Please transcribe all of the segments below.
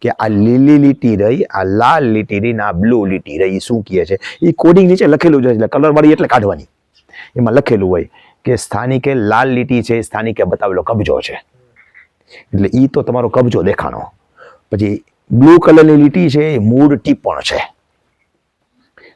કે આ લીલી લીટી રહી, આ લાલ લીટી રહી આ બ્લુ લીટી રહી શું કહે છે? એ કોડિંગ નીચે લખેલું જ એટલે કલરવાળી એટલે કાઢવાની. એમાં લખેલું હોય કે સ્થાનિકે લાલ લીટી છે, સ્થાનિકે બતાવેલો કબજો છે. એટલે એ તો તમારો કબજો દેખાણો. પછી બ્લુ કલરની લીટી છે, એ મૂળ ટીપણ છે.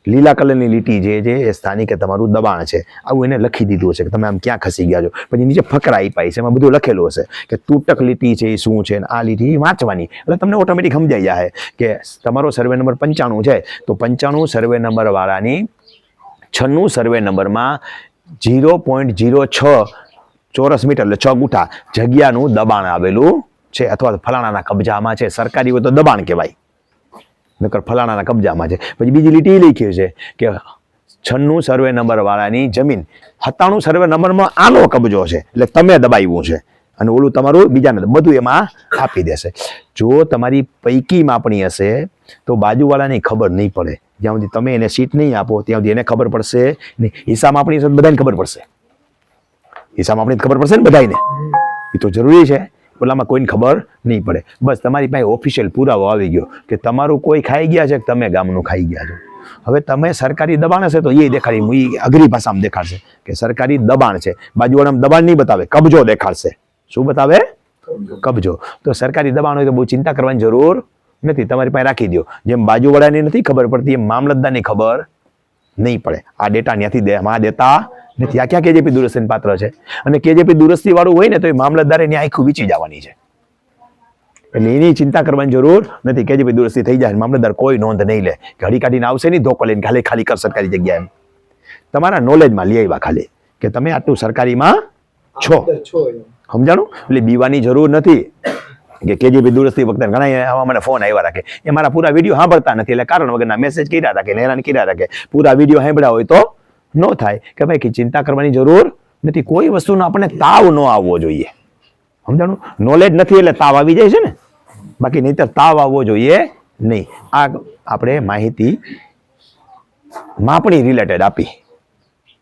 લીલા કલરની લીટી જે છે એ સ્થાનિકે તમારું દબાણ છે. આવું એને લખી દીધું છે કે તમે આમ ક્યાં ખસી ગયા છો? પછી નીચે ફકરા આપ્યા છે. એમાં બધું લખેલું હશે કે તૂટક લીટી છે એ શું છે આ લીટી વાંચવાની. એટલે તમને ઓટોમેટિક સમજાઈ જાય કે તમારો સર્વે નંબર પંચાણું છે. તો પંચાણું સર્વે નંબરવાળાની છન્નું સર્વે નંબરમાં જીરો પોઈન્ટ જીરો છ ચોરસ મીટર એટલે છ ગુઠા જગ્યાનું દબાણ આવેલું છે. અથવા ફલાણાના કબજામાં છે. સરકારી હોય તો દબાણ કહેવાય. નકર ફલાણાના કબજામાં છે. પછી બીજી લીટી એ લખી છે કે છન્નું સર્વે નંબર વાળાની જમીન, સત્તાણું સર્વે નંબરમાં આનો કબજો છે. એટલે તમે દબાવ્યું છે. અને ઓલું તમારું બીજાને બધું એમાં આપી દેશે. જો તમારી પૈકી માપણી હશે, તો બાજુવાળાની ખબર નહીં પડે. જ્યાં સુધી તમે એને સીટ નહીં આપો, ત્યાં સુધી એને ખબર પડશે નહીં. હિસાબ હશે બધાને ખબર પડશે. હિસાબ માપણી ખબર પડશે ને બધાને એ તો જરૂરી છે. ઓલામાં કોઈને ખબર નહીં પડે. બસ તમારી પાસે ઓફિશિયલ પુરાવો આવી ગયો કે તમારું કોઈ ખાઈ ગયા છે કે તમે ગામનું ખાઈ ગયા છો. હવે તમે સરકારી દબાણ હશે તો એ દેખાડી. એ અઘરી ભાષામાં દેખાડશે કે સરકારી દબાણ છે. બાજુવાળામાં દબાણ નહીં બતાવે, કબજો દેખાડશે. શું બતાવે? કબજો. તો સરકારી દબાણ હોય તો બહુ ચિંતા કરવાની જરૂર નથી. તમારી પાસે રાખી દો જેમ બાજુવાળાની નથી ખબર પડતી, એમ મામલતદારની ખબર નહીં પડે. આ ડેટા ત્યાંથી માં દેતા નથી. આ ક્યાં કેજેપી દુરસ્તી પાત્ર છે? અને કેજેપી દુરસ્તી વાળું હોય ને તો એ મામલતદારે એની આખું વીચી જવાની છે. એટલે એની ચિંતા કરવાની જરૂર નથી. કેજેપી દુરસ્તી થઈ જાય મામલતદાર કોઈ નોંધ નહીં લે. ઘડી કાઢીને આવશે નહીં ધોકો લઈને ખાલી ખાલી કર સરકારી જગ્યાએ તમારા નોલેજમાં લઈ આવ્યા ખાલી કે તમે આટલું સરકારીમાં છો. છો સમજાણું? એટલે બીવાની જરૂર નથી કે કેજીપી દુરસ્તી વખતે ઘણા આવા મને ફોન આવ્યા રાખે. એ મારા પૂરા વીડિયો સાંભળતા નથી. એટલે કારણ વગરના મેસેજ કર્યા રાખે હેરાન કર્યા રાખે. પૂરા વીડિયો સાંભળ્યા હોય તો ન થાય કે ભાઈ કે ચિંતા કરવાની જરૂર નથી. કોઈ વસ્તુનો આપણને તાવ ન આવવો જોઈએ. સમજાણું? નોલેજ નથી એટલે તાવ આવી જાય છે ને. બાકી નહીતર તાવ આવવો જોઈએ નહીં. આ આપણે માહિતી માપણી રિલેટેડ આપી.